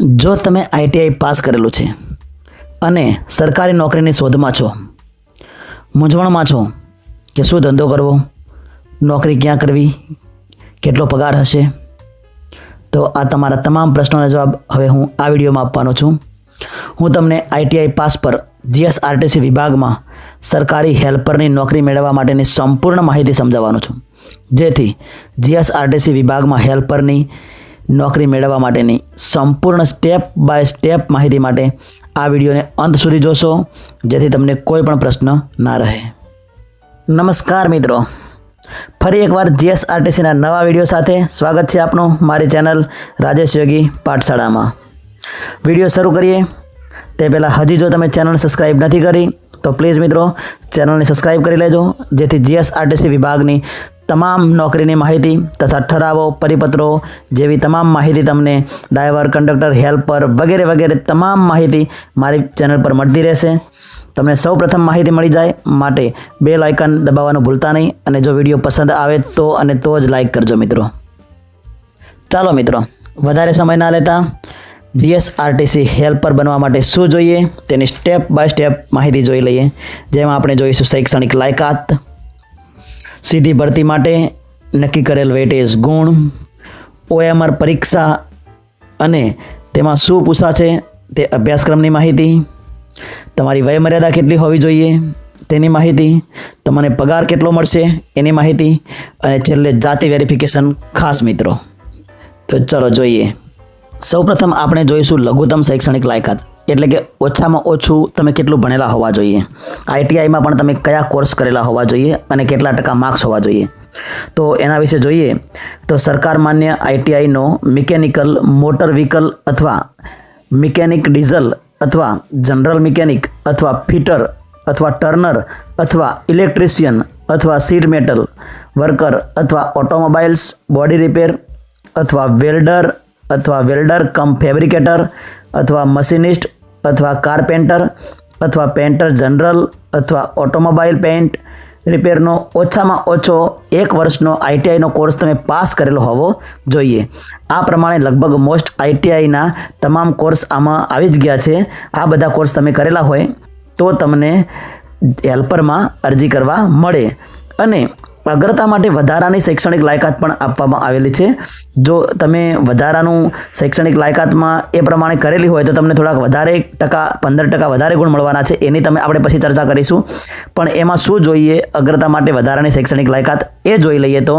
જો તમે ITI pass કરેલું છે અને સરકારી નોકરીની શોધમાં છો, મૂંઝવણમાં છો કે શું ધંધો કરવો, નોકરી ક્યાં કરવી, કેટલો પગાર હશે, તો આ તમારા તમામ પ્રશ્નોના જવાબ હવે હું આ વિડીયોમાં આપવાનો છું. હું તમને આઈટીઆઈ પાસ પર જીએસઆરટીસી વિભાગમાં સરકારી હેલ્પરની નોકરી મેળવવા માટેની સંપૂર્ણ માહિતી સમજાવવાનો છું. જેથી જીએસઆરટીસી વિભાગમાં હેલ્પરની નોકરી મેળવવા માટેની સંપૂર્ણ સ્ટેપ બાય સ્ટેપ માહિતી માટે આ વિડીયોને અંત સુધી જોશો, જેથી તમને કોઈ પણ પ્રશ્ન ના રહે. નમસ્કાર મિત્રો. ફરી એકવાર જીએસઆરટીસીના નવા વીડિયો સાથે સ્વાગત છે આપનું મારી ચેનલ રાજેશ યોગી પાઠશાળામાં. વીડિયો શરૂ કરીએ. તે પહેલાં હજી જો તમે ચેનલ સબસ્ક્રાઈબ નથી કરી, તો પ્લીઝ મિત્રો ચેનલને સબસ્ક્રાઈબ કરી લેજો, જેથી જીએસઆરટીસી વિભાગની તમામ નોકરીની માહિતી તથા ઠરાવો, પરિપત્રો જેવી તમામ માહિતી તમને ડ્રાઈવર, કંડક્ટર, હેલ્પર વગેરે વગેરે તમામ માહિતી મારી ચેનલ પર મળતી રહેશે. તમને સૌ પ્રથમ માહિતી મળી જાય માટે બે લાઇકન દબાવવાનું ભૂલતા નહીં અને જો વીડિયો પસંદ આવે તો અને તો જ લાઇક કરજો મિત્રો. ચાલો મિત્રો, વધારે સમય ના લેતા જીએસઆરટીસી હેલ્પર બનવા માટે શું જોઈએ તેની સ્ટેપ બાય સ્ટેપ માહિતી જોઈ લઈએ. જેમાં આપણે જોઈશું શૈક્ષણિક લાયકાત સીધી ભરતી માટે નક્કી કરેલ વેટેજ ગુણ. ઓએમઆર પરીક્ષા અને તેમાં શું પૂછાશે તે અભ્યાસક્રમની માહિતી. તમારી વયમર્યાદા કેટલી હોવી જોઈએ તેની માહિતી. તમને પગાર કેટલો મળશે એની માહિતી. અને છેલ્લે જાતિ વેરિફિકેશન, ખાસ મિત્રો. તો ચલો જોઈએ. સૌપ્રથમ આપણે જોઈશું લઘુત્તમ શૈક્ષણિક લાયકાત. એટલે કે ઓછામાં ઓછું તમે કેટલું ભણેલા હોવા જોઈએ. આઈટીઆઈમાં પણ તમે કયા કોર્સ કરેલા હોવા જોઈએ અને કેટલા ટકા માર્ક્સ હોવા જોઈએ. તો એના વિશે જોઈએ તો સરકાર માન્ય આઈટીઆઈનો મિકેનિકલ મોટર વ્હીકલ અથવા મિકેનિક ડીઝલ અથવા જનરલ મિકેનિક અથવા ફિટર અથવા ટર્નર અથવા ઇલેક્ટ્રિશિયન અથવા સીટ મેટલ વર્કર અથવા ઓટોમોબાઈલ્સ બોડી રિપેર અથવા વેલ્ડર અથવા વેલ્ડર કમ ફેબ્રિકેટર અથવા મશીનિસ્ટ અથવા કારપેન્ટર અથવા પેન્ટર જનરલ અથવા ઓટોમોબાઈલ પેન્ટ રિપેરનો ઓછામાં ઓછો એક વર્ષનો આઈટીઆઈનો કોર્સ તમે પાસ કરેલો હોવો જોઈએ. આ પ્રમાણે લગભગ મોસ્ટ આઈટીઆઈના તમામ કોર્સ આમાં આવી જ ગયા છે. આ બધા કોર્સ તમે કરેલા હોય તો તમને હેલ્પરમાં અરજી કરવા મળે. અને અગ્રતા માટે વધારાની શૈક્ષણિક લાયકાત પણ આપવામાં આવેલી છે. જો તમે વધારાનું શૈક્ષણિક લાયકાતમાં એ પ્રમાણે કરેલી હોય તો તમને થોડાક વધારે ટકા, પંદર ટકા વધારે ગુણ મળવાના છે. એની તમે આપણે પછી ચર્ચા કરીશું. પણ એમાં શું જોઈએ? અગ્રતા માટે વધારાની શૈક્ષણિક લાયકાત એ જોઈ લઈએ તો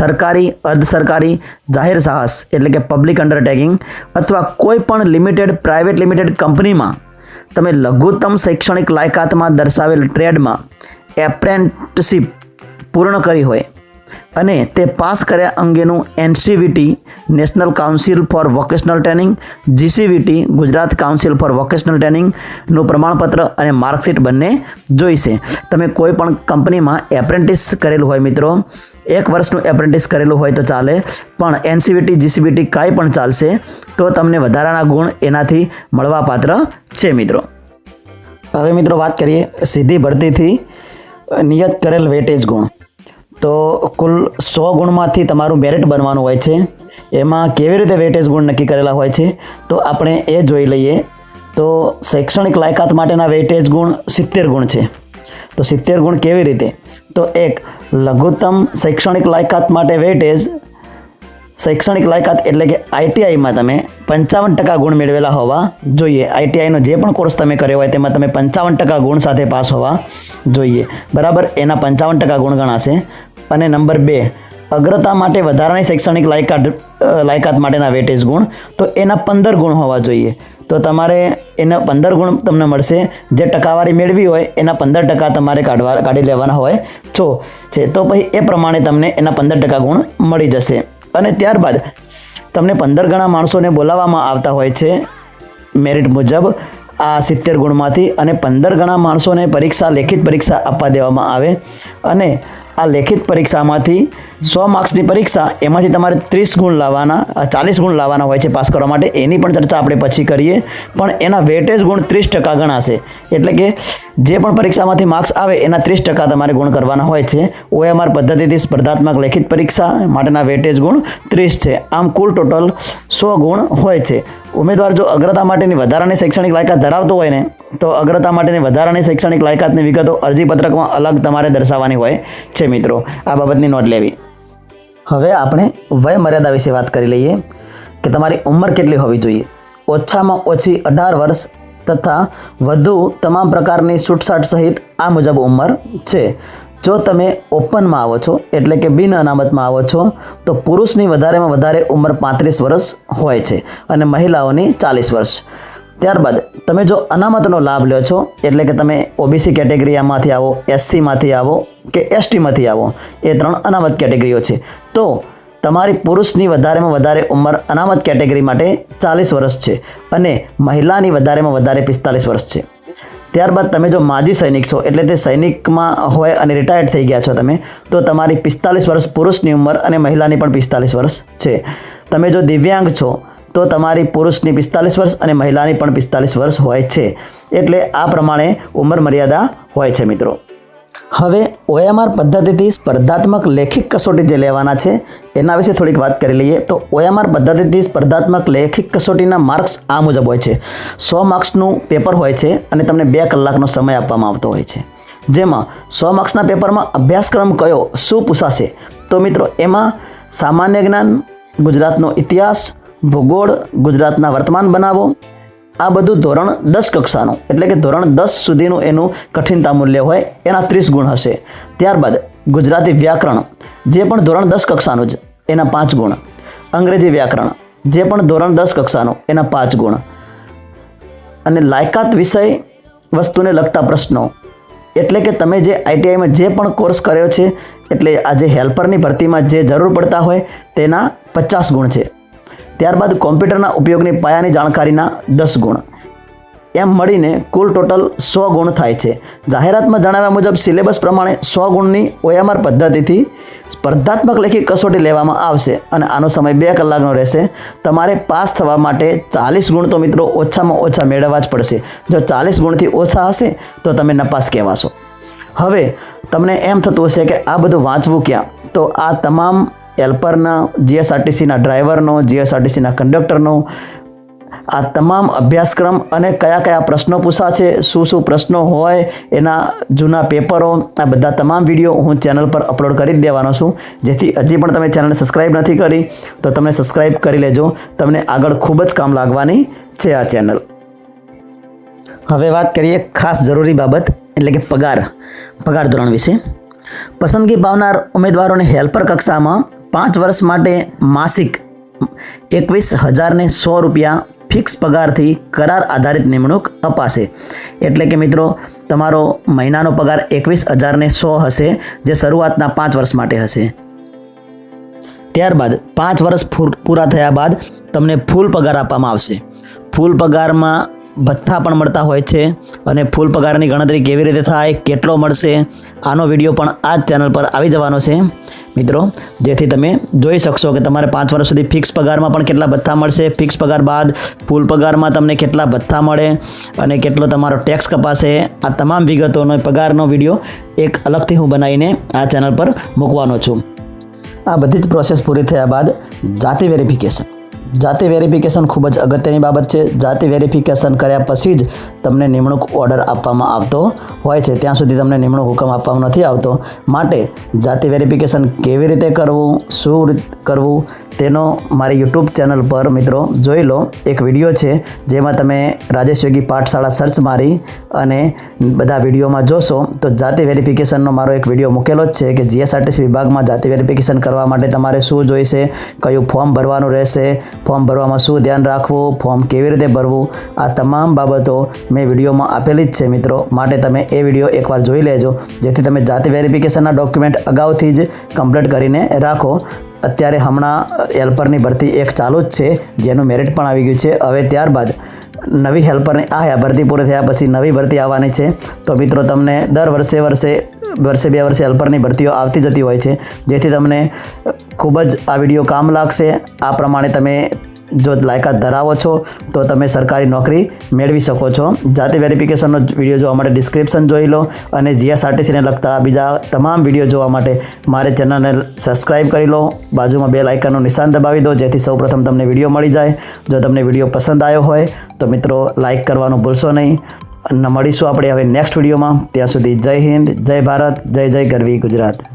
સરકારી, અર્ધ સરકારી, જાહેર સાહસ એટલે કે પબ્લિક અંડરટેકિંગ અથવા કોઈ પણ લિમિટેડ પ્રાઇવેટ લિમિટેડ કંપનીમાં તમે લઘુત્તમ શૈક્ષણિક લાયકાતમાં દર્શાવેલ ટ્રેડમાં એપ્રેન્ટશીપ પૂર્ણ કરી હોય અને તે પાસ કર્યા અંગેનું NCVT national council for vocational training, GCVT Gujarat council for vocational ટ્રેનિંગનું પ્રમાણપત્ર અને માર્કશીટ બંને જોઈશે. તમે કોઈ પણ કંપનીમાં એપ્રેન્ટિસ કરેલું હોય મિત્રો, એક વર્ષનું એપ્રેન્ટિસ કરેલું હોય તો ચાલે, પણ એનસીવીટી, જીસીવીટી કાંઈ પણ ચાલશે, તો તમને વધારાના ગુણ એનાથી મળવાપાત્ર છે મિત્રો. હવે મિત્રો વાત કરીએ સીધી ભરતીથી. નિયત કરેલ વેટેજ ગુણ. તો કુલ સો ગુણમાંથી તમારું મેરિટ બનવાનું હોય છે. એમાં કેવી રીતે વેટેજ ગુણ નક્કી કરેલા હોય છે? તો આપણે એ જોઈ લઈએ. તો શૈક્ષણિક લાયકાત માટેના વેટેજ ગુણ સિત્તેર ગુણ છે. તો સિત્તેર ગુણ કેવી રીતે? તો એક, લઘુત્તમ શૈક્ષણિક લાયકાત માટે વેટેજ શૈક્ષણિક લાયકાત એટલે કે આઈટીઆઈમાં તમે પંચાવન ટકા ગુણ મેળવેલા હોવા જોઈએ. આઈટીઆઈનો જે પણ કોર્સ તમે કર્યો હોય તેમાં તમે પંચાવન ટકા ગુણ સાથે પાસ હોવા જોઈએ. બરાબર? એના પંચાવન ટકા ગુણ ગણાશે. અને નંબર બે, અગ્રતા માટે વધારાની શૈક્ષણિક લાયકાત લાયકાત માટેના વેટેજ ગુણ, તો એના પંદર ગુણ હોવા જોઈએ. તો તમારે એના પંદર ગુણ તમને મળશે. જે ટકાવારી મેળવી હોય, એના પંદર ટકા તમારે કાઢવા, કાઢી લેવાના હોય. છો છે તો પછી એ પ્રમાણે તમને એના પંદર ટકા ગુણ મળી જશે. અને ત્યારબાદ તમને પંદર ગણા માણસોને બોલાવવામાં આવતા હોય છે. મેરિટ મુજબ આ સિત્તેર ગુણમાંથી અને પંદર ગણા માણસોને પરીક્ષા, લેખિત પરીક્ષા આપવા દેવામાં આવે. અને આ લેખિત પરીક્ષામાંથી સો માર્ક્સની પરીક્ષા, એમાંથી તમારે ત્રીસ ગુણ લાવવાના ચાલીસ ગુણ લાવવાના હોય છે પાસ કરવા માટે. એની પણ ચર્ચા આપણે પછી કરીએ. પણ એના વેટેજ ગુણ ત્રીસ ટકા ગણાશે. એટલે કે જે પણ પરીક્ષામાંથી માર્ક્સ આવે એના ત્રીસ ટકા તમારે ગુણ કરવાના હોય છે. ઓએમઆર પદ્ધતિથી સ્પર્ધાત્મક લેખિત પરીક્ષા માટેના વેટેજ ગુણ ત્રીસ છે. આમ કુલ ટોટલ સો ગુણ હોય છે. ઉમેદવાર જો અગ્રતા માટેની વધારાની શૈક્ષણિક લાયકાત ધરાવતો હોય ને, તો અગ્રતા માટેની વધારાની શૈક્ષણિક લાયકાતની વિગતો અરજીપત્રકમાં અલગ તમારે દર્શાવવાની હોય છે મિત્રો. આ બાબતની નોંધ લેવી. હવે આપણે વય મર્યાદા વિશે વાત કરી લઈએ કે તમારી ઉંમર કેટલી હોવી જોઈએ? ઓછામાં ઓછી અઢાર વર્ષ તથા વધુ તમામ પ્રકારની છૂટછાટ સહિત આ મુજબ ઉંમર છે. જો તમે ઓપનમાં આવો છો, એટલે કે બિન અનામતમાં આવો છો, તો પુરુષની વધારેમાં વધારે ઉંમર પાંત્રીસ વર્ષ હોય છે અને મહિલાઓની ચાલીસ વર્ષ. ત્યારબાદ, તમે જો અનામતનો લાભ લો છો, એટલે કે તમે ઓબીસી કેટેગરીમાંથી આવો, એસસીમાંથી આવો કે એસટીમાંથી આવો, એ ત્રણ અનામત કેટેગરીઓ છે. તો તમારી પુરુષની વધારેમાં વધારે ઉંમર અનામત કેટેગરી માટે ચાલીસ વર્ષ છે અને મહિલાની વધારેમાં વધારે પિસ્તાલીસ વર્ષ છે. ત્યારબાદ તમે જો માજી સૈનિક છો, એટલે તે સૈનિકમાં હોય અને રિટાયર્ડ થઈ ગયા છો તમે, તો તમારી પિસ્તાલીસ વર્ષ પુરુષની ઉંમર અને મહિલાની પણ પિસ્તાલીસ વર્ષ છે. તમે જો દિવ્યાંગ છો, તો તમારી પુરુષની પિસ્તાલીસ વર્ષ અને મહિલાની પણ પિસ્તાલીસ વર્ષ હોય છે. એટલે આ પ્રમાણે ઉંમર મર્યાદા હોય છે મિત્રો. હવે ઓએમઆર પદ્ધતિથી સ્પર્ધાત્મક લેખિક કસોટી જે લેવાના છે, એના વિશે થોડીક વાત કરી લઈએ. તો ઓએમઆર પદ્ધતિથી સ્પર્ધાત્મક લેખિક કસોટીના માર્ક્સ આ મુજબ હોય છે. સો માર્ક્સનું પેપર હોય છે અને તમને બે કલાકનો સમય આપવામાં આવતો હોય છે. જેમાં સો માર્ક્સના પેપરમાં અભ્યાસક્રમ કયો શું પૂછાશે? તો મિત્રો એમાં સામાન્ય જ્ઞાન, ગુજરાતનો ઇતિહાસ, ભૂગોળ, ગુજરાતના વર્તમાન બનાવો આ બધું ધોરણ દસ કક્ષાનું, એટલે કે ધોરણ દસ સુધીનું એનું કઠિનતા મૂલ્ય હોય, એના ત્રીસ ગુણ હશે. ત્યારબાદ ગુજરાતી વ્યાકરણ, જે પણ ધોરણ દસ કક્ષાનું જ, એના પાંચ ગુણ. અંગ્રેજી વ્યાકરણ, જે પણ ધોરણ દસ કક્ષાનું, એના પાંચ ગુણ. અને લાયકાત વિષય વસ્તુને લગતા પ્રશ્નો, એટલે કે તમે જે આઈટીઆઈમાં જે પણ કોર્સ કર્યો છે, એટલે આજે હેલ્પરની ભરતીમાં જે જરૂર પડતા હોય, તેના પચાસ ગુણ છે. ત્યારબાદ કોમ્પ્યુટરના ઉપયોગની પાયાની જાણકારીના દસ ગુણ. એમ મળીને કુલ ટોટલ સો ગુણ થાય છે. જાહેરાતમાં જણાવ્યા મુજબ સિલેબસ પ્રમાણે સો ગુણની ઓએમઆર પદ્ધતિથી સ્પર્ધાત્મક લેખિત કસોટી લેવામાં આવશે અને આનો સમય બે કલાકનો રહેશે. તમારે પાસ થવા માટે ચાલીસ ગુણ તો મિત્રો ઓછામાં ઓછા મેળવવા જ પડશે. જો ચાલીસ ગુણથી ઓછા હશે તો તમે નપાસ કહેવાશો. હવે તમને એમ થતું હશે કે આ બધું વાંચવું ક્યાં? તો આ તમામ હેલ્પરના જીએસઆરટીસીના ડ્રાઈવરનો, જીએસઆરટીસીના કંડક્ટરનો. આ તમામ અભ્યાસક્રમ અને કયા કયા પ્રશ્નો પૂછા છે, શું શું પ્રશ્નો હોય, એના જૂના પેપરો, આ બધા તમામ વીડિયો હું ચેનલ પર અપલોડ કરી દેવાનો છું. જેથી હજી પણ તમે ચેનલને સબસ્ક્રાઈબ નથી કરી, તો તમે સબસ્ક્રાઈબ કરી લેજો. તમને આગળ ખૂબ જ કામ લાગવાની છે આ ચેનલ. હવે વાત કરીએ ખાસ જરૂરી બાબત, એટલે કે પગાર પગાર ધોરણ વિશે. પસંદગી પાવનાર ઉમેદવારોને હેલ્પર કક્ષામાં પાંચ વર્ષ માટે માસિક એકવીસ હજારને સો રૂપિયા ફિક્સ પગારથી કરાર આધારિત નિમણૂક અપાશે. એટલે કે મિત્રો, તમારો મહિનાનો પગાર એકવીસ હજારને સો હશે, જે શરૂઆતના પાંચ વર્ષ માટે હશે. ત્યારબાદ પાંચ વર્ષ પૂરા થયા બાદ તમને ફૂલ પગાર આપવામાં આવશે. ફૂલ પગારમાં ભથ્થા પણ મળતા હોય છે અને ફૂલ પગારની ગણતરી કેવી રીતે થાય, કેટલો મળશે, આનો વીડિયો પણ આ જ ચેનલ પર આવી જવાનો છે. મિત્રો, જેથી તમે જોઈ શકશો કે તમારે પાંચ વર્ષ સુધી ફિક્સ પગારમાં પણ કેટલા ભથ્થા મળશે. ફિક્સ પગાર બાદ ફૂલ પગારમાં તમને કેટલા ભથ્થા મળે અને કેટલો તમારો ટેક્સ કપાશે. આ તમામ વિગતોનો, પગારનો વીડિયો એક અલગથી હું બનાવીને આ ચેનલ પર મૂકવાનો છું. આ બધી જ પ્રોસેસ પૂરી થયા બાદ જાતિ વેરિફિકેશન જાતિ વેરિફિકેશન ખૂબ જ અગત્યની બાબત છે. જાતિ વેરિફિકેશન કર્યા પછી જ તમને નિમણૂક ઓર્ડર આપવામાં આવતો હોય છે. ત્યાં સુધી તમને નિમણૂક હુકમ આપવામાં નથી આવતો. માટે જાતિ વેરિફિકેશન કેવી રીતે કરવું, શું કરવું, તેનો મારી યુટ્યુબ ચેનલ પર મિત્રો જોઈ લો. એક વીડિયો છે જેમાં તમે રાજેશ યોગી પાઠશાળા સર્ચ મારી અને બધા વિડીયોમાં જોશો. તો જાતિ વેરિફિકેશનનો મારો એક વીડિયો મૂકેલો જ છે કે જીએસઆરટીસી વિભાગમાં જાતિ વેરિફિકેશન કરવા માટે તમારે શું જોઈશે, કયું ફોર્મ ભરવાનું રહેશે ફોર્મ ભરવામાં શું ધ્યાન રાખવું, ફોર્મ કેવી રીતે ભરવું, આ તમામ બાબતો મેં વિડીયોમાં આપેલી જ છે મિત્રો. માટે તમે એ વીડિયો એકવાર જોઈ લેજો, જેથી તમે જાતિ વેરિફિકેશનના ડોક્યુમેન્ટ અગાઉથી જ કમ્પ્લીટ કરીને રાખો. અત્યારે હમણાં હેલ્પરની ભરતી એક ચાલુ જ છે, જેનું મેરિટ પણ આવી ગયું છે. હવે ત્યારબાદ નવી હેલ્પરની આ ભરતી પૂરી થયા પછી નવી ભરતી આવવાની છે. તો મિત્રો, તમને દર વર્ષે વર્ષે વર્ષે બે વર્ષે હેલ્પરની ભરતીઓ આવતી જતી હોય છે. જેથી તમને ખૂબ જ આ વીડિયો કામ લાગશે. આ પ્રમાણે તમે જો લાયકાત ધરાવો છો, તો તમે સરકારી નોકરી મેળવી શકો છો. જાતિ વેરિફિકેશનનો વીડિયો જોવા માટે ડિસ્ક્રિપ્શન જોઈ લો અને જીએસઆરટીસીને લગતા બીજા તમામ વીડિયો જોવા માટે મારે ચેનલને સબસ્ક્રાઇબ કરી લો. બાજુમાં બે લાઇકનનું નિશાન દબાવી દો, જેથી સૌપ્રથમ તમને વીડિયો મળી જાય. જો તમને વીડિયો પસંદ આવ્યો હોય, તો મિત્રો લાઇક કરવાનું ભૂલશો નહીં. અને મળીશું આપણે હવે નેક્સ્ટ વિડીયોમાં. ત્યાં સુધી જય હિન્દ, જય ભારત, જય જય ગરવી ગુજરાત.